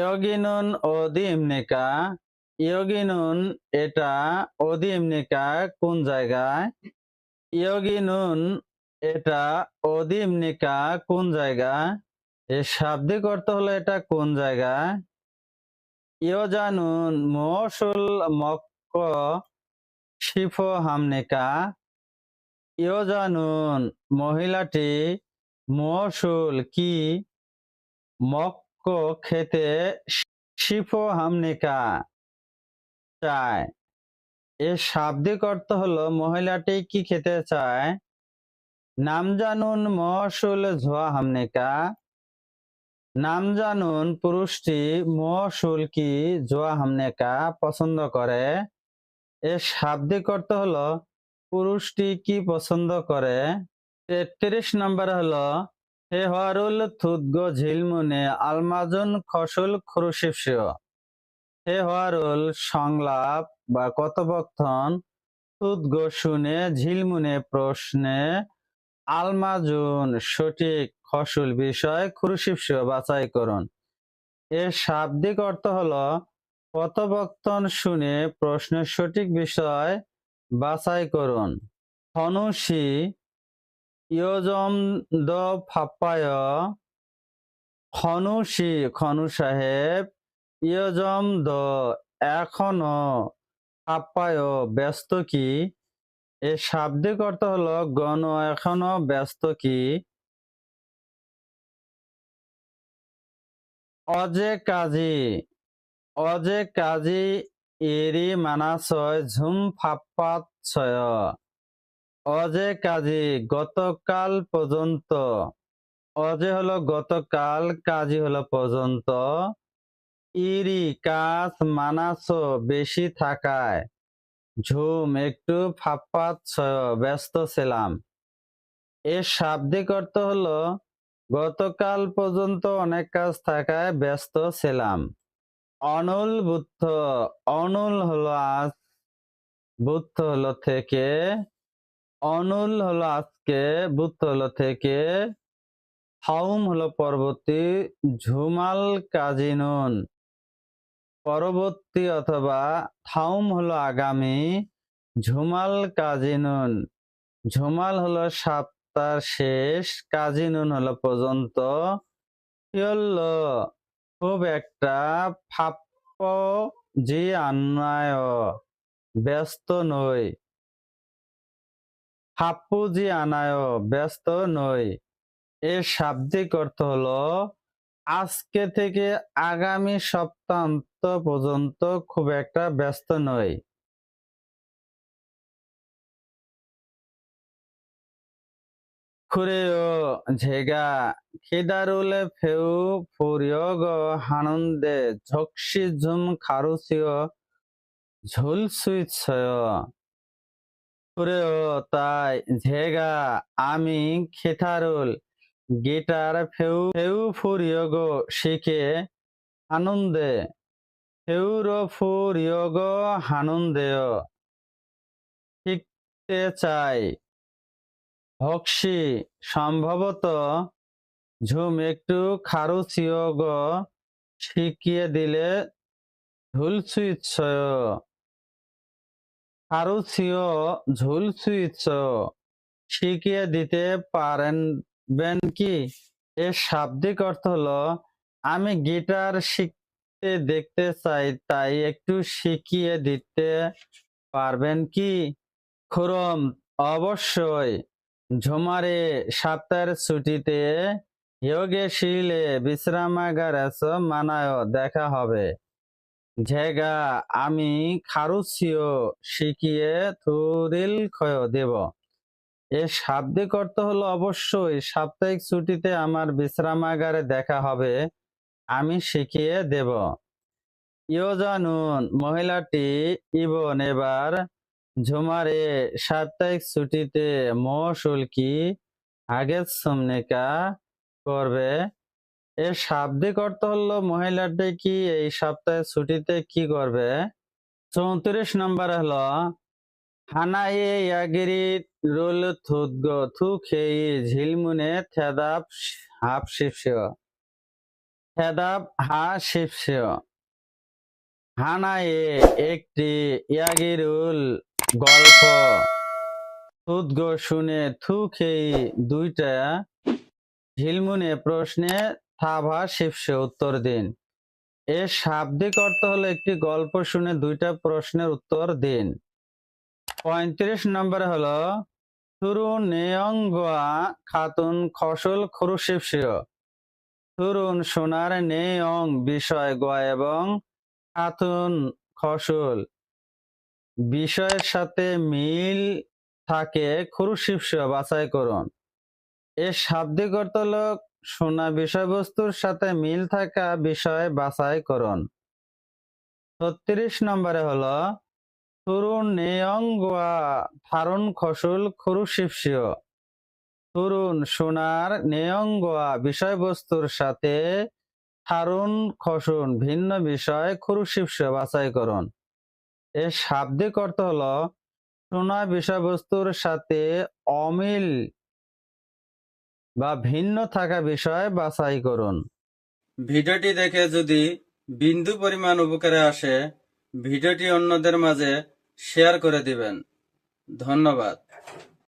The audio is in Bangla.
ইয়গিনুন অদিমনিকা ইয়গিনুন এটা অদিমনিকা কোন জায়গায়? ইয়গিনুন এটা অদিমনিকা কোন জায়গায়? এর শাব্দিক অর্থ হলো এটা কোন জায়গায়? ইয়োজানুন মৌসুল মক্ক শিফ হামনিকা ইয়োজানুন মহিলাটি মৌসুল কি? মক্ক খেতে শিফ হামনিকা চায় এর শাব্দিক অর্থ হলো মহিলাটি কি খেতে চায় নাম জানুন মহসুল ঝোয়া হামনিকা নাম জানুন পুরুষটি মহসুল কি জোয়া হামনেকা পছন্দ করে এর শাব্দিক অর্থ হলো পুরুষটি কি পছন্দ করে তেত্রিশ নম্বর হলো হে হরুল থুদ্গ ঝিলমুনে আলমাজুন খসুল খুরুশিপসিও হে হরুল সংলাপ বা কথোপকথন থুদ্গ শুনে ঝিলমুনে প্রশ্নে, আলমাজুন সঠিক খসুল বিষয় খুরুশিপসিও বাছাই করুন। এর শাব্দিক অর্থ হলো, কথোপকথন শুনে প্রশ্নের সঠিক বিষয় বাছাই করুন। ধনুষী ইয়জম দ ফাপ্পায় খনুষি খনু সাহেব। ইয়জম দ এখনও ফাপ্পায় ব্যস্ত কি? এর শাব্দিক অর্থ হলো গণ এখনও ব্যস্ত কি? অজে কাজী অজে কাজী এরি মানাসয় ঝুম ফাপ্পাত ছয়। অজে কাজী, গতকাল পর্যন্ত। অজে হলো গতকাল, কাজী হলো পর্যন্ত। ইরি কাজ মানাস বেশি থাকায়। ঝুম, একটু ফাপ্পাত ছয় ব্যস্ত ছিলাম। এর শাব্দিক অর্থ হলো, গতকাল পর্যন্ত অনেক কাজ থাকায় ব্যস্ত ছিলাম। অনল বুদ্ধ, অনল হলো আজ, বুদ্ধ হলো থেকে অনুল হলো আজকে বুদ্ধ হলো থেকে, হাউম হলো পরবর্তী, ঝুমাল কাজিনুন। পরবর্তী অথবা থাউম হলো আগামী, ঝুমাল কাজিনুন। ঝুমাল হলো সপ্তাহ শেষ, কাজিনুন হলো পর্যন্ত। খুব একটা ফাপ্প জি আন্নায় ব্যস্ত নই। ফাপ্পুজি আনায় ব্যস্ত নই। এর শাব্দিক অর্থ হলো, আজকে থেকে আগামী সপ্তাহান্ত পর্যন্ত খুব একটা ব্যস্ত নই। খুরেও ঝেগা, খিদারুলে ফেউ ফুরিয়গ হানন্দে, ঝকসি ঝুম খারুসিও ঝুল খুরেও তাই ঝেগা, আমি খেথারুল গিটার ফেউ ফেউ ফুরিয়গ শিখে আনন্দে। ফেউর ফুরিয়গ হানন্দেয় শিখতে চাই। হক্সি সম্ভবত ঝুম একটু খারুচিয়োগ শিখিয়ে দিলে ঝুলসুইচ্ছয় খারুচিয় ঝুলসুইচ্ছ শিখিয়ে দিতে পারেন কি? এর শাব্দিক অর্থ হলো আমি গিটার শিখতে দেখতে চাই, তাই একটু শিখিয়ে দিতে পারবেন কি? খুরম অবশ্যই ঝুমারে সপ্তাহের ছুটিতে যোগে শিলে বিশ্রামাগার মানায়, দেখা হবে। ঝেগা আমি খারুসিও শিখিয়ে থুরিল ক্ষয় দেব। এর শাব্দিক অর্থ হলো অবশ্যই, সাপ্তাহিক ছুটিতে আমার বিশ্রামাগারে দেখা হবে, আমি শিখিয়ে দেব। ইয়োজানুন মহিলাটি ইবন, এবার ঝুমারে, সাপ্তাহিক ছুটিতে মহসুল কি, আগের সমনিকা করবে? এর শাব্দিক অর্থ হলো, মহিলাটি কি এই সপ্তাহে ছুটিতে কি করবে? চৌত্রিশ নম্বর হলো হানায়ে ইয়াগিরি রুল থুদগ থু খেয়ে ঝিলমুনে থেদাপ হাফ শিপসিও হেদাব হা শিবসেয় হানায়ে একটি ইয়াগিরুল গল্প উদ্গ শুনে থু খেই দুইটা ঝিলমুনে প্রশ্নে থাভা শিবসে উত্তর দিন। এর শাব্দিক অর্থ হলো একটি গল্প শুনে দুইটা প্রশ্নের উত্তর দিন। পঁয়ত্রিশ নম্বরে হলো, থুরু নেয়ঙ্গা খাতুন খসল খুরুশিবসিও থুরুন সোনার নেয়ং বিষয় গোয়া এবং খাতুন খসল। বিষয়ের সাথে মিল থাকে খুরু খুরুশিবসিও বাছাই করুন। এর শাব্দিক অর্থ হলো শোনা বিষয়বস্তুর সাথে মিল থাকা বিষয় বাছাই করুন ছত্রিশ নম্বরে হলো তরুণ নেয়ঙ্গা থারুন খসুল খুরুশিবসিও তরুণ সোনার নেয়ঙ্গা বিষয়বস্তুর সাথে থারুন খসুন ভিন্ন বিষয় বাছাই করুন এর শাব্দিক অর্থ হলো, সোনা বিষয়বস্তুর সাথে অমিল বা ভিন্ন থাকা বিষয় বাছাই করুন। ভিডিওটি দেখে যদি বিন্দু পরিমাণ উপকারে আসে, ভিডিওটি অন্যদের মাঝে শেয়ার করে দিবেন। ধন্যবাদ।